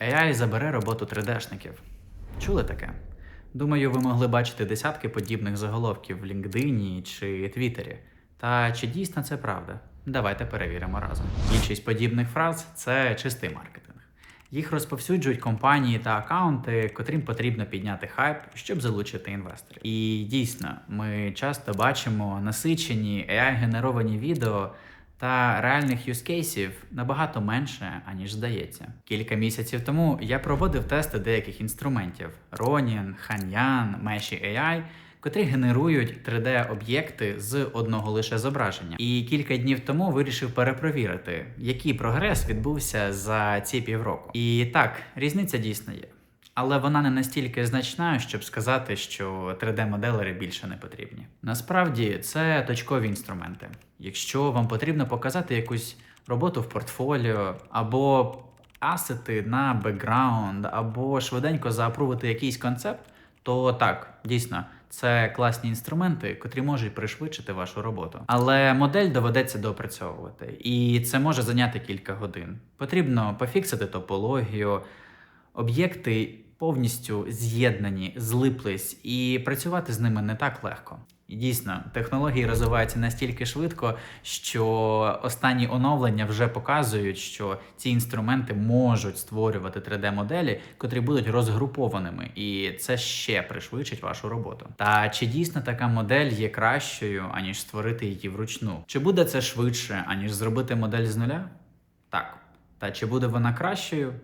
AI забере роботу 3D-шників. Чули таке? Думаю, ви могли бачити десятки подібних заголовків в LinkedIn чи Твіттері. Та чи дійсно це правда? Давайте перевіримо разом. Більшість подібних фраз це чистий маркетинг. Їх розповсюджують компанії та акаунти, котрим потрібно підняти хайп, щоб залучити інвесторів. І дійсно, ми часто бачимо насичені AI-генеровані відео та реальних юзкейсів набагато менше, аніж здається. Кілька місяців тому я проводив тести деяких інструментів: Ronin, Hanyan, Meshi AI, котрі генерують 3D-об'єкти з одного лише зображення. І кілька днів тому вирішив перепровірити, який прогрес відбувся за ці півроку. І так, різниця дійсно є. Але вона не настільки значна, щоб сказати, що 3D-моделери більше не потрібні. Насправді це точкові інструменти. Якщо вам потрібно показати якусь роботу в портфоліо, або асети на бекграунд, або швиденько заапрувити якийсь концепт, то так, дійсно, це класні інструменти, котрі можуть пришвидшити вашу роботу. Але модель доведеться доопрацьовувати, і це може зайняти кілька годин. Потрібно пофіксити топологію, об'єкти повністю з'єднані, злиплись, і працювати з ними не так легко. Дійсно, технології розвиваються настільки швидко, що останні оновлення вже показують, що ці інструменти можуть створювати 3D-моделі, котрі будуть розгрупованими, і це ще пришвидшить вашу роботу. Та чи дійсно така модель є кращою, аніж створити її вручну? Чи буде це швидше, аніж зробити модель з нуля? Так. Та чи буде вона кращою?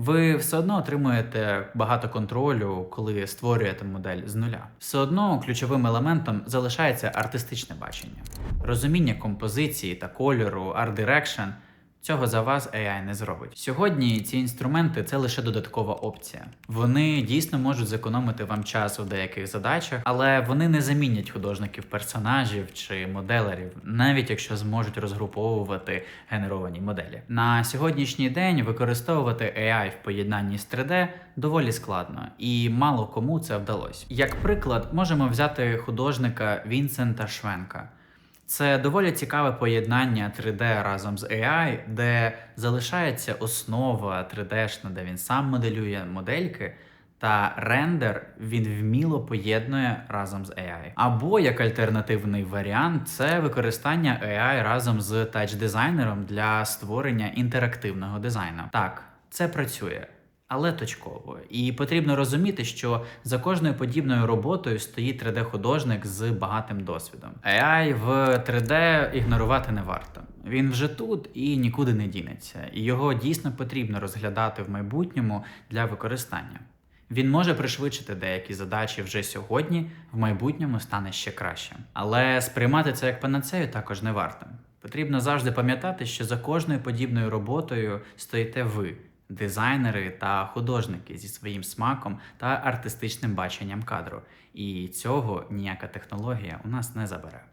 Ви все одно отримуєте багато контролю, коли створюєте модель з нуля. Все одно ключовим елементом залишається артистичне бачення, розуміння композиції та кольору, арт-дирекшн. Цього за вас AI не зробить. Сьогодні ці інструменти це лише додаткова опція. Вони дійсно можуть зекономити вам час у деяких задачах, але вони не замінять художників персонажів чи моделерів, навіть якщо зможуть розгруповувати генеровані моделі. На сьогоднішній день використовувати AI в поєднанні з 3D доволі складно, і мало кому це вдалося. Як приклад, можемо взяти художника Вінсента Швенка. Це доволі цікаве поєднання 3D разом з AI, де залишається основа 3D-шна, де він сам моделює модельки. Та рендер він вміло поєднує разом з AI. Або як альтернативний варіант, це використання AI разом з тач-дизайнером для створення інтерактивного дизайну. Так, це працює. Але точково. І потрібно розуміти, що за кожною подібною роботою стоїть 3D-художник з багатим досвідом. AI в 3D ігнорувати не варто. Він вже тут і нікуди не дінеться. І його дійсно потрібно розглядати в майбутньому для використання. Він може пришвидшити деякі задачі вже сьогодні, в майбутньому стане ще краще. Але сприймати це як панацею також не варто. Потрібно завжди пам'ятати, що за кожною подібною роботою стоїте ви дизайнери та художники зі своїм смаком та артистичним баченням кадру. І цього ніяка технологія у нас не забере.